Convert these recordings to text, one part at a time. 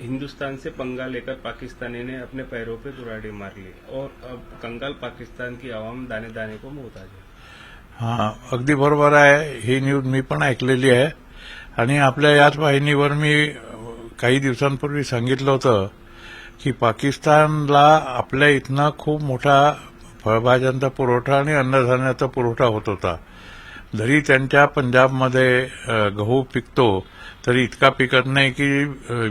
हिंदुस्तान से पंगा लेकर पाकिस्तानी ने अपने पैरों पे कुराड़ी मार ली और अब कंगाल पाकिस्तान की आवाम दाने दाने को मोहताज है। हा अगदी बरोबर आहे. ही न्यूज मी पण ऐकलेली आहे. आणि आपल्या याच वाहिनीवर मी काही दिवसांपूर्वी सांगितलं होतं की पाकिस्तानला आपल्या इथनं खूप मोठा फळभाज्यांचा पुरवठा आणि अन्नधान्याचा पुरवठा होत होता. जरी त्यांच्या पंजाबमध्ये गहू पिकतो तरी इतका पिकत नाही की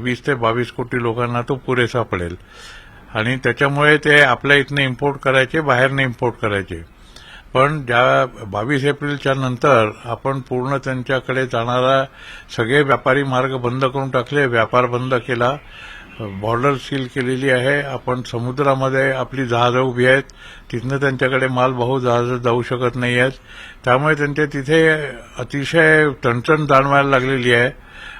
वीस ते बावीस कोटी लोकांना तो पुरेसा पडेल. आणि त्याच्यामुळे ते आपल्या इथनं इम्पोर्ट करायचे बाहेरनं इम्पोर्ट करायचे. पण ज्या बावीस एप्रिलच्या नंतर आपण पूर्ण त्यांच्याकडे जाणारा सगळे व्यापारी मार्ग बंद करून टाकले व्यापार बंद केला बॉर्डर सील केलेली आहे. आपण समुद्रामध्ये आपली जहाजं उभी आहेत. तिथनं त्यांच्याकडे मालवाहू जहाजं जाऊ शकत नाही आहेत त्यामुळे त्यांच्या तिथे अतिशय टणटण जाणवायला लागलेली आहे.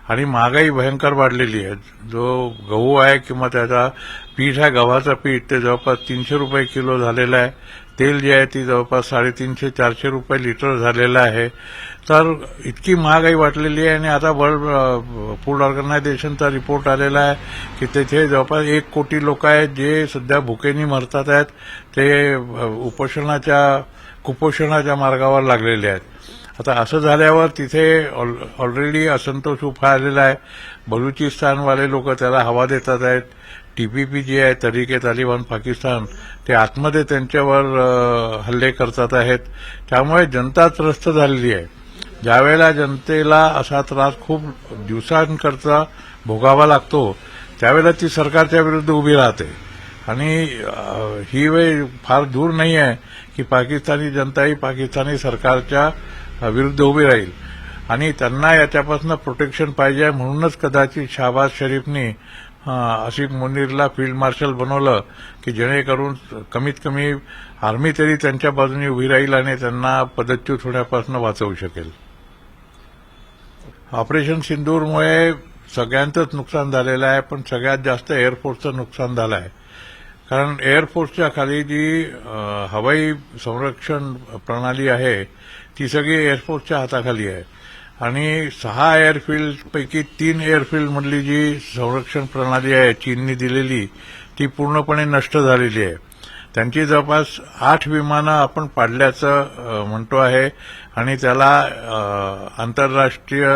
आणि महागाई भयंकर वाढलेली आहे. जो गहू आहे किंवा त्याचा पीठ आहे गव्हाचं पीठ ते जवळपास तीनशे रुपये किलो झालेलं आहे. तेल जे आहे ती जवळपास साडेतीनशे चारशे रुपये लिटर झालेलं आहे. तर इतकी महागाई वाटलेली आहे आणि आता वर्ल्ड फूड ऑर्गनायझेशनचा रिपोर्ट आलेला आहे की तेथे जवळपास एक कोटी लोक आहेत जे सध्या भुकेनी मरतात आहेत. ते उपोषणाच्या कुपोषणाच्या मार्गावर लागलेले आहेत. आता असं झाल्यावर तिथे ऑल- ऑलरेडी असंतोष उफा आलेला आहे. बलुचिस्तानवाले लोक त्याला हवा देतात आहेत. टीपीपी जे आहे तरीके तालिबान पाकिस्तान ते आतमध्ये त्यांच्यावर हल्ले करतात आहेत. त्यामुळे जनता त्रस्त झालेली आहे. ज्यावेळेला जनतेला असा त्रास खूप दिवसांकरता भोगावा लागतो त्यावेळेला ती सरकारच्या विरुद्ध उभी राहते. आणि ही वेळ फार दूर नाही आहे की पाकिस्तानी जनताही पाकिस्तानी सरकारच्या विरुद्ध उभी राहील. आणि त्यांना याच्यापासून प्रोटेक्शन पाहिजे आहे म्हणूनच कदाचित शाहबाज शरीफनी आसिफ मुनीरला फील्ड मार्शल बनवलं की जेणेकरून कमीत कमी आर्मी तरी त्यांच्या बाजूने उभी राहील आणि त्यांना पदच्युत होण्यापासून वाचवू शकेल. ऑपरेशन सिंदूरमुळे सगळ्यांचंच नुकसान झालेलं आहे पण सगळ्यात जास्त एअरफोर्सचं नुकसान झालं आहे. कारण एअरफोर्सच्या खाली जी हवाई संरक्षण प्रणाली आहे ती सगळी एअरफोर्सच्या हाताखाली आहे. आणि सहा एअरफील्डपैकी तीन एअरफील्डमधली जी संरक्षण प्रणाली आहे चीननी दिलेली ती पूर्णपणे नष्ट झालेली आहे. त्यांची जवळपास आठ विमानं आपण पाडल्याचं म्हणतो आहे. आणि त्याला आंतरराष्ट्रीय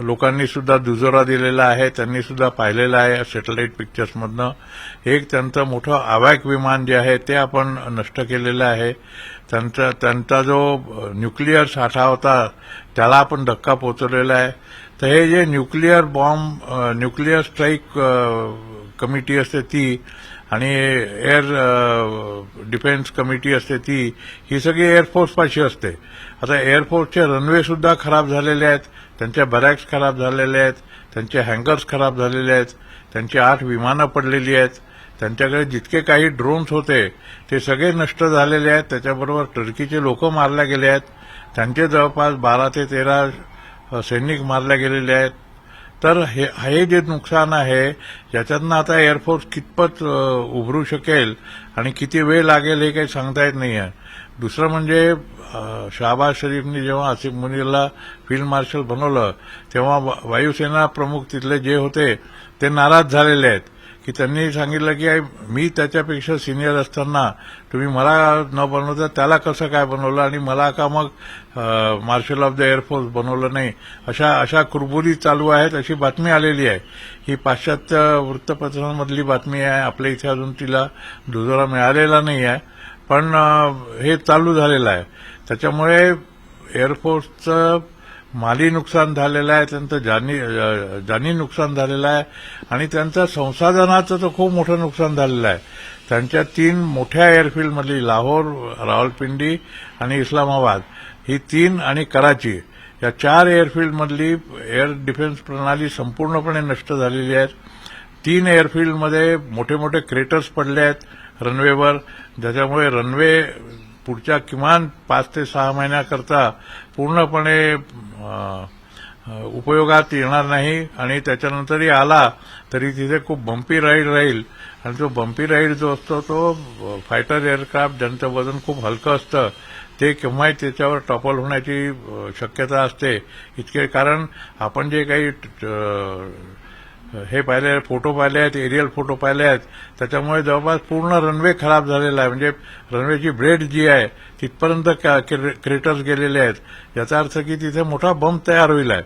लोकांनी सुद्धा दुजोरा दिलेला आहे त्यांनी सुद्धा पाहिलेलं आहे सॅटेलाईट पिक्चर्समधनं एक त्यांचं मोठं आवॅक विमान जे आहे ते आपण नष्ट केलेलं आहे. त्यांचा त्यांचा जो न्यूक्लिअर साठा होता त्याला आपण धक्का पोचवलेला आहे. तर हे जे nuclear bomb nuclear strike committee असते ती आणि एअर डिफेन्स कमिटी असते ती ही सगळी एअरफोर्सपाशी असते. आता एअरफोर्सचे रनवे सुद्धा खराब झालेले आहेत त्यांच्या बरॅक्स खराब झालेले आहेत त्यांचे हँगर्स खराब झालेले आहेत त्यांची आठ विमानं पडलेली आहेत त्यांच्याकडे जितके काही ड्रोन्स होते ते सगळे नष्ट झालेले आहेत त्याच्याबरोबर टर्कीचे लोक मारल्या गेले आहेत त्यांचे जवळपास बारा ते तेरा सैनिक मारल्या गेलेले आहेत तर हे हे जे नुकसान आहे ज्याच्यातनं आता एअरफोर्स कितपत उभरू शकेल आणि किती वेळ लागेल हे काही सांगता येत नाही आहे दुसरं म्हणजे शहाबाज शरीफनी जेव्हा आसिफ मुनीरला फील्ड मार्शल बनवलं तेव्हा वायुसेना प्रमुख तिथले जे होते ते नाराज झालेले आहेत. की त्यांनी सांगितलं की मी त्याच्यापेक्षा सिनियर असताना तुम्ही मला न बनवता त्याला कसं काय बनवलं? आणि मला का मग मार्शल ऑफ द एअरफोर्स बनवलं नाही? अशा अशा कुरबुरी चालू आहेत अशी बातमी आलेली आहे. ही पाश्चात्य वृत्तपत्रांमधली बातमी आहे. आपल्या इथे अजून तिला दुजोरा मिळालेला नाही आहे. पण हे चालू झालेलं आहे. त्याच्यामुळे एअरफोर्सचं माली नुकसान झालेलं आहे त्यांचं जानी जानी नुकसान झालेलं आहे आणि त्यांचं संसाधनाचं तर खूप मोठं नुकसान झालेलं आहे. त्यांच्या तीन मोठ्या एअरफील्डमधली लाहोर रावलपिंडी आणि इस्लामाबाद ही तीन आणि कराची या चार एअरफील्डमधली एअर डिफेन्स प्रणाली संपूर्णपणे नष्ट झालेली आहे तीन एअरफील्डमध्ये मोठे मोठे क्रेटर्स पडले आहेत रनवेवर ज्याच्यामुळे रनवे पुढच्या किमान पाच ते सहा महिन्याकरता पूर्णपणे उपयोगात येणार नाही आणि त्याच्यानंतरही आला तरी तिथे खूप बंपी राईड राहील. आणि तो बंपी राईड जो असतो तो फायटर एअरक्राफ्ट ज्यांचं वजन खूप हलकं असतं ते केव्हाही त्याच्यावर टॉपल होण्याची शक्यता असते. इतके कारण आपण जे काही हे पाहिले फोटो पाहिले आहेत एरियल फोटो पाहिले आहेत. त्याच्यामुळे जवळपास पूर्ण रनवे खराब झालेला आहे. म्हणजे रनवेची ब्रेड जी आहे तिथपर्यंत क्रेटर्स गेलेले आहेत. याचा अर्थ की तिथे मोठा बंब तयार होईल आहे.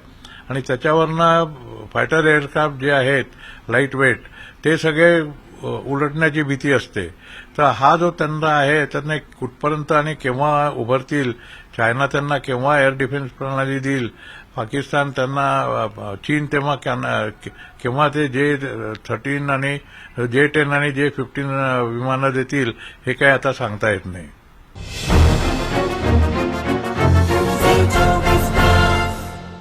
आणि त्याच्यावरनं फायटर एअरक्राफ्ट जे आहेत लाइट वेट ते सगळे उलटण्याची भीती असते. तर हा जो त्यांना आहे त्यांना कुठपर्यंत आणि केव्हा उभरतील चायना त्यांना केव्हा एअर डिफेन्स प्रणाली देईल पाकिस्तान त्यांना चीन तेव्हा क्यान- के- केव्हा ते जे थर्टीन आणि जे टेन आणि जे फिफ्टीन विमानं देतील हे काय आता सांगता येत नाही.